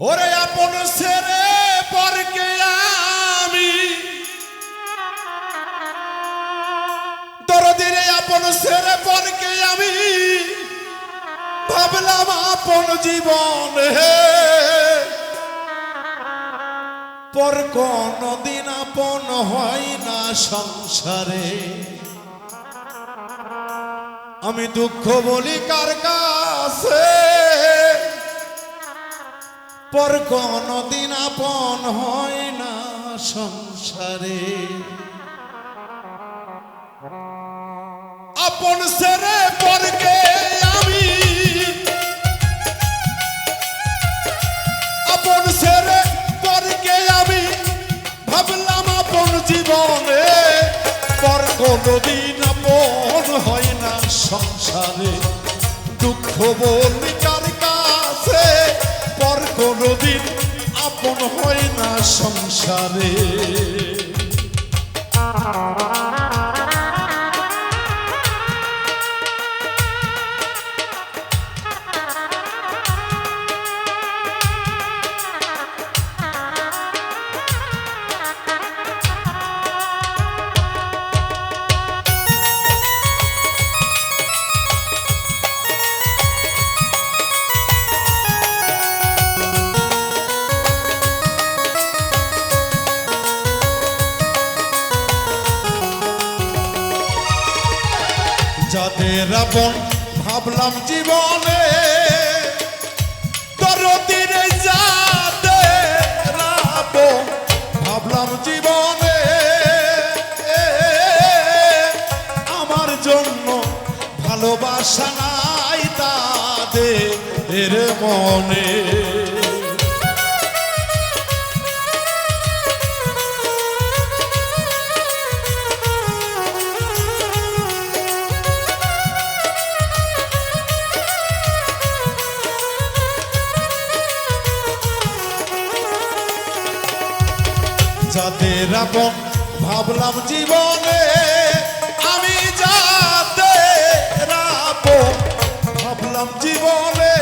ওরে আপন ছেড়ে পরকে আমি। দরদিরে আপন ছেড়ে পরকে আমি। ভাবলাম আপন জীবন হে। পর দিন আপন হয় না সংসারে। আমি দুঃখ বলি কার কাছে পর দিন আপন হয় না সংসারে। আপন সেরে পরকে আমি। আপন সেরে পরকে আমি। ভাবলাম আপন জীবনে পর দিন আপন হয় না সংসারে। দুঃখ বলি দিন আপন হয় না সংসারে। যাদের আপন, ভাবলাম জীবনে দরদিরে যাদের আপন, ভাবলাম জীবনে আমার জন্য ভালোবাসা নাই তাদের মনে। আপন ভাবলাম জীবনে আমি যাতে আপন ভাবলাম জীবনে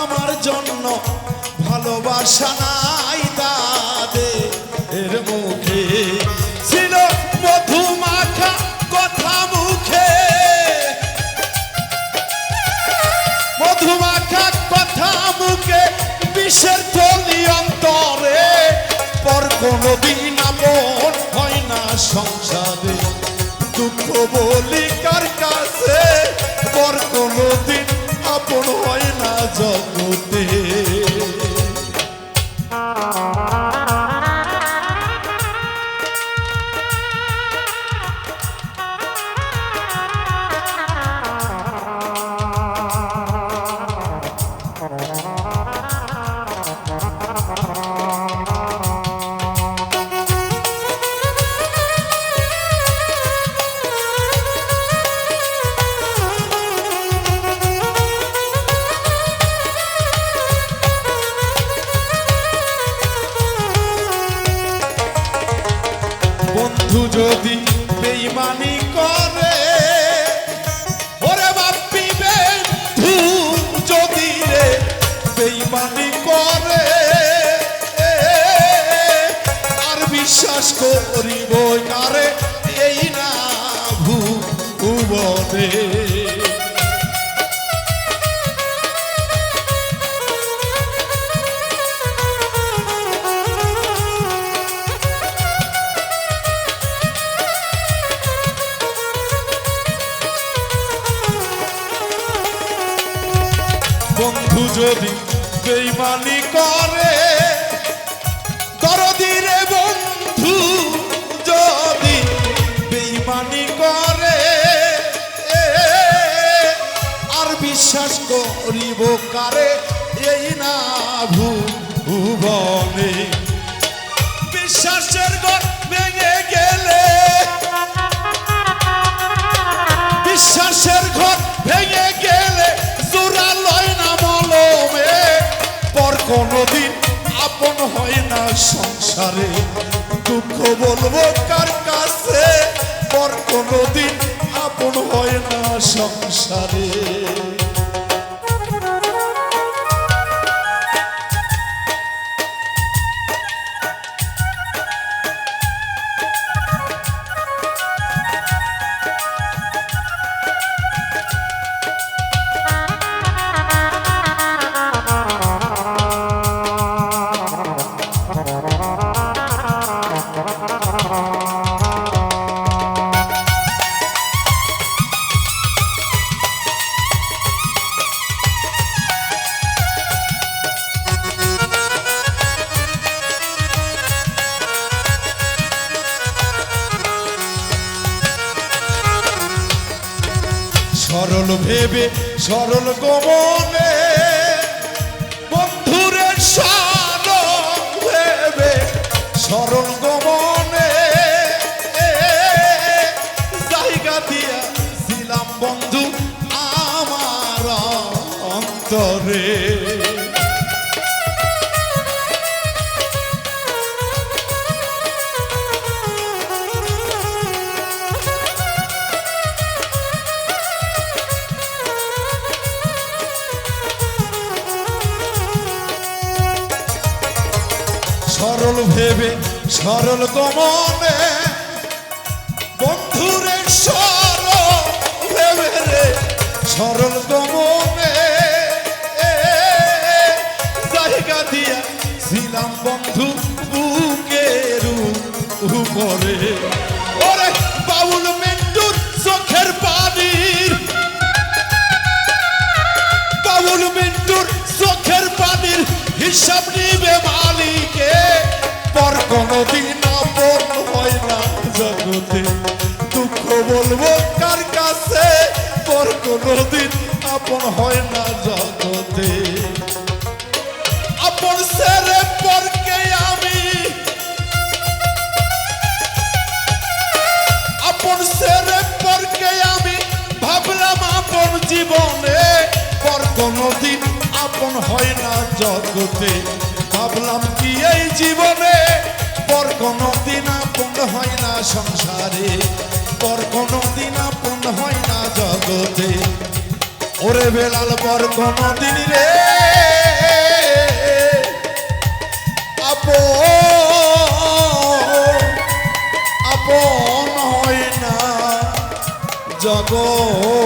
আমার জন্য ভালোবাসা নাই। সংসারে দুঃখ বলি কার কাছে? পর কোনদিন আপন হয় না জগতে। বন্ধু যদি বেইমানি করে, ওরে বাপি বন্ধু যদি রে বেইমানি করে। আর বিশ্বাস করিব কারে এই না ভুবনে। কারে এই না ভুবনে। বিশ্বাসের ঘর ভেঙে গেলে। বিশ্বাসের ঘর ভেঙে গেলে জোড়া লয় না মলমে। পর কোনদিন আপন হয় না সংসারে। দুঃখ বলব কার কাছে? পর কোনদিন আপন হয় না সংসারে। সরল ভেবে, সরল গমনে বন্ধুরে সরল ভেবে, সরল গমনে জায়গা দিয়া ছিলাম বন্ধু আমার অন্তরে। সরল ভেবে সরল গমনে। বন্ধুরে সরল ভেবে রে সরল গমনে। জায়গা দিয়া ছিলাম বন্ধু বুকের উপরে। হিসাব আপন হয় না জগতে। আপন সেরে পরকে আমি। আপন সেরে পরকে আমি ভাবলাম আপন জীবনে। পর কোনদিন আপন হয় না জগতে। ভাবলাম কি এই জীবনে? পর কোনদিন আপন হয় না সংসারে। পর কোনদিন আপন হয় না জগতে। ওরে বেলাল পর কোনদিন রে? আপন আপন হয় না। জগৎ